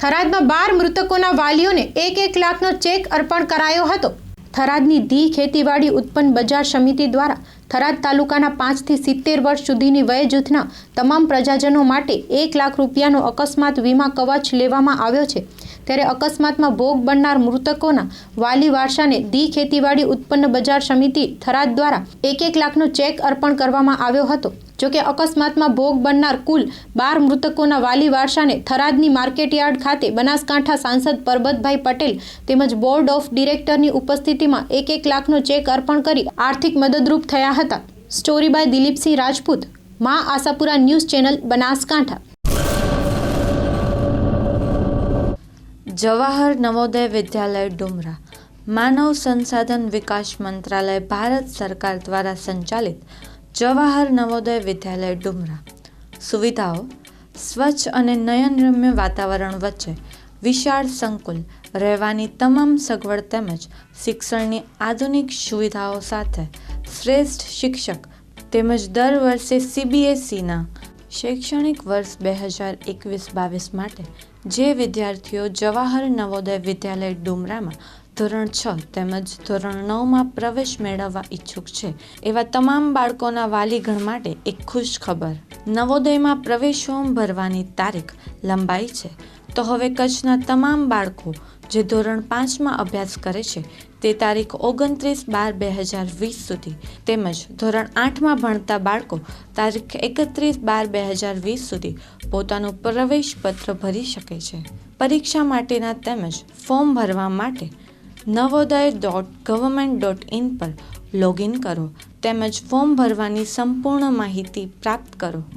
થરાદમાં બાર મૃતકોના વાલીઓને એક એક લાખનો ચેક અર્પણ કરાયો હતો. થરાદની ધી ખેતીવાડી ઉત્પન્ન બજાર સમિતિ દ્વારા થરાદ તાલુકાના પાંચથી સિત્તેર વર્ષ સુધીની વય જૂથના તમામ પ્રજાજનો માટે એક લાખ રૂપિયાનો અકસ્માત વીમા કવચ લેવામાં આવ્યો છે. ત્યારે અકસ્માતમાં ભોગ બનનાર મૃતકોના વાલી વારસાને ધી ખેતીવાડી ઉત્પન્ન બજાર સમિતિ થરાદ દ્વારા એક એક લાખનો ચેક અર્પણ કરવામાં આવ્યો હતો. જોકે અકસ્માતમાં ભોગ બનનાર કુલ બાર મૃતકોના વાલી વારસાને થરાદની માર્કેટયાર્ડ ખાતે બનાસકાંઠા સાંસદ પરબતભાઈ પટેલ તેમજ બોર્ડ ઓફ ડિરેક્ટરની ઉપસ્થિતિમાં એક એક લાખનો ચેક અર્પણ કરી આર્થિક મદદરૂપ થયા હતા. સ્ટોરી બાય દિલીપસિંહ રાજપૂત, મા આશાપુરા ન્યૂઝ ચેનલ, બનાસકાંઠા. જવાહર નવોદય વિદ્યાલય ડુમરા. માનવ સંસાધન વિકાસ મંત્રાલય ભારત સરકાર દ્વારા સંચાલિત જવાહર નવોદય વિદ્યાલય ડુમરા. સુવિધાઓ, સ્વચ્છ અને નયનરમ્ય વાતાવરણ વચ્ચે વિશાળ સંકુલ, રહેવાની તમામ સગવડ તેમજ શિક્ષણની આધુનિક સુવિધાઓ સાથે શ્રેષ્ઠ શિક્ષક તેમજ દર વર્ષે સીબીએસઈના શૈક્ષણિક વર્ષ બે હજાર એકવીસ બાવીસ માટે જે વિદ્યાર્થીઓ જવાહર નવોદય વિદ્યાલય ડુમરામાં ધોરણ છ તેમજ ધોરણ નવમાં પ્રવેશ મેળવવા ઈચ્છુક છે, એવા તમામ બાળકોના વાલીગણ માટે એક ખુશ ખબર. નવોદયમાં પ્રવેશ ફોર્મ ભરવાની તારીખ લંબાઈ છે. તો હવે કચ્છના તમામ બાળકો જે ધોરણ પાંચમાં અભ્યાસ કરે છે, તે તારીખ ઓગણત્રીસ બાર બે હજાર વીસ સુધી તેમજ ધોરણ આઠમાં ભણતા બાળકો તારીખ એકત્રીસ બાર બે હજાર વીસ સુધી પોતાનું પ્રવેશ પત્ર ભરી શકે છે. પરીક્ષા માટેના તેમજ ફોર્મ ભરવા માટે Navodaya dot government dot in પર લોગિન કરો તેમજ ફોર્મ ભરવાની સંપૂર્ણ માહિતી પ્રાપ્ત કરો.